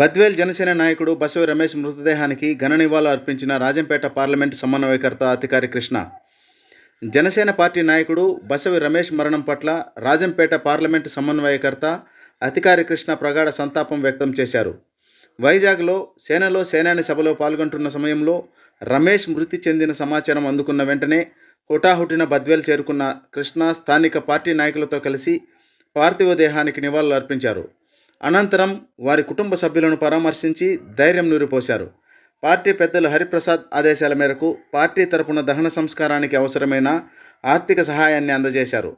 బద్వేల్ జనసేన నాయకుడు బసవి రమేష్ మృతదేహానికి ఘన నివాళులు అర్పించిన రాజంపేట పార్లమెంటు సమన్వయకర్త అధికారి కృష్ణ. జనసేన పార్టీ నాయకుడు బసవి రమేష్ మరణం పట్ల రాజంపేట పార్లమెంటు సమన్వయకర్త అధికారి కృష్ణ ప్రగాఢ సంతాపం వ్యక్తం చేశారు. వైజాగ్లో సేనలో సేనాని సభలో పాల్గొంటున్న సమయంలో రమేష్ మృతి చెందిన సమాచారం అందుకున్న వెంటనే హుటాహుటిన బద్వేల్ చేరుకున్న కృష్ణ స్థానిక పార్టీ నాయకులతో కలిసి పార్థివ దేహానికి నివాళులు అర్పించారు. అనంతరం వారి కుటుంబ సభ్యులను పరామర్శించి ధైర్యం నూరిపోశారు. పార్టీ పెద్దలు హరిప్రసాద్ ఆదేశాల మేరకు పార్టీ తరపున దహన సంస్కారానికి అవసరమైన ఆర్థిక సహాయాన్ని అందజేశారు.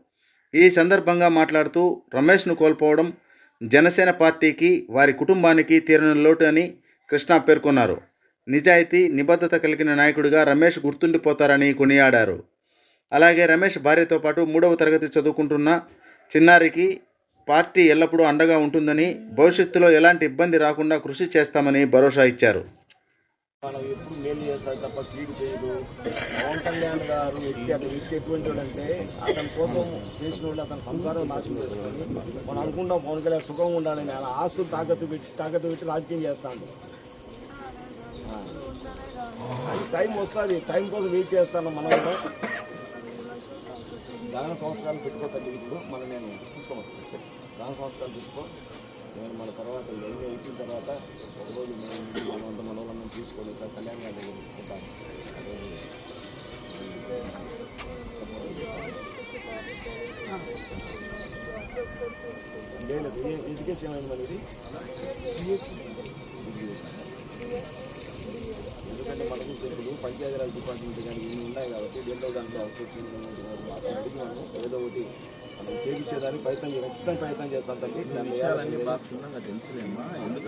ఈ సందర్భంగా మాట్లాడుతూ రమేష్ను కోల్పోవడం జనసేన పార్టీకి వారి కుటుంబానికి తీరని లోటు అని కృష్ణ పేర్కొన్నారు. నిజాయితీ నిబద్ధత కలిగిన నాయకుడిగా రమేష్ గుర్తుండిపోతారని కొనియాడారు. అలాగే రమేష్ భార్యతో పాటు మూడవ తరగతి చదువుకుంటున్న చిన్నారికి పార్టీ ఎల్లప్పుడూ అండగా ఉంటుందని భవిష్యత్తులో ఎలాంటి ఇబ్బంది రాకుండా కృషి చేస్తామని భరోసా ఇచ్చారు. మనం ఎప్పుడు మేలు చేస్తారు తప్ప చేయదు. పవన్ కళ్యాణ్ గారు వ్యక్తి అతని వ్యక్తి ఎటువంటి వాడంటే అతని కోసం చేసిన వాళ్ళు అతని సంసారం నాశనం చేసుకొని మనం అనుకుంటాం పవన్ కళ్యాణ్ సుఖంగా ఉండాలని ఆయన ఆస్తులు తాకత్తు పెట్టి తాకత్తు పెట్టి రాజకీయం చేస్తాడు. టైం వస్తుంది టైం కోసం వెయిట్ చేస్తాను మనం కూడా. దాన పెట్టుకోకండి ఇప్పుడు మనం నేను చూసుకోమను దాన సంస్కారాలు చూసుకో నేను మన తర్వాత ఇవన్నీ అయిపోయిన తర్వాత ఒకరోజు మనం మనం అంత మన వాళ్ళని తీసుకొని ఇక్కడ కళ్యాణ్ గారి దగ్గర తీసుకుంటాం లేదు ఏ- ఎడ్యుకేషన్ ఏమైంది మరి ఇది ఎందుకంటే మనకు ఇప్పుడు పంచాయతీరాజ్ డిపార్ట్మెంట్ కానీ ఇన్ని ఉన్నాయి కాబట్టి దేంట్లో దాంట్లో అసలు అడిగినాను ఏదో ఒకటి మనం చేయించేదానికి ప్రయత్నం ఖచ్చితంగా ప్రయత్నం చేస్తాం తల్లి.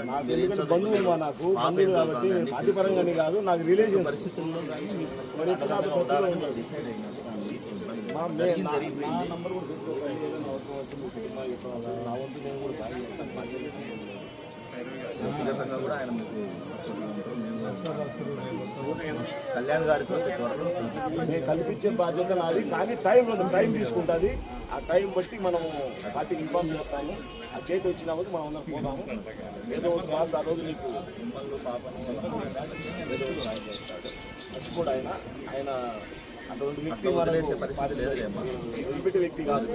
నాకు ఎందుకంటే బంధువులు మా నాకు బంధువులు కాబట్టి పార్టీ పరంగానే కాదు నాకు రిలేషన్ మే- నా నంబర్ కూడా అవసరం వంతు నేను కూడా సాయం చేస్తాను. కూడా ఆయన మీకు కళ్యాణ్ గారితో త్వరలో నేను కల్పించే బాధ్యత నాది కానీ టైం టైం తీసుకుంటుంది. ఆ టైం బట్టి మనం పార్టీకి ఇన్ఫార్మ్ చేస్తాము. ఆ చేతి వచ్చినప్పుడు మనం అందరం పోదాము. ఏదో ఒక బాస్ ఆ రోజు నీకు మిమ్మల్ని పాపం ఏదో ఒకటి సాయం చేస్తాడు. మర్చిపోడు ఆయన ఆయన అటువంటి వ్యక్తి వదిలేసే పరిస్థితి. వదిలిపెట్టే వ్యక్తి కాదు.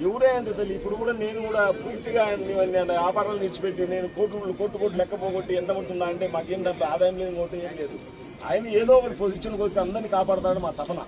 ఎవరే అంత ఇప్పుడు కూడా నేను కూడా పూర్తిగా వ్యాపారాలు నిలిచిపెట్టి నేను కోట్లు కోట్లు కోట్లు లెక్క పోగొట్టి ఎంత పడుతుందా అంటే మాకేం డబ్బు ఆదాయం లేదు ఇంకోటి ఏం లేదు. ఆయన ఏదో ఒకటి పొజిషన్కి వస్తే అందరినీ కాపాడతాడు మా తపన.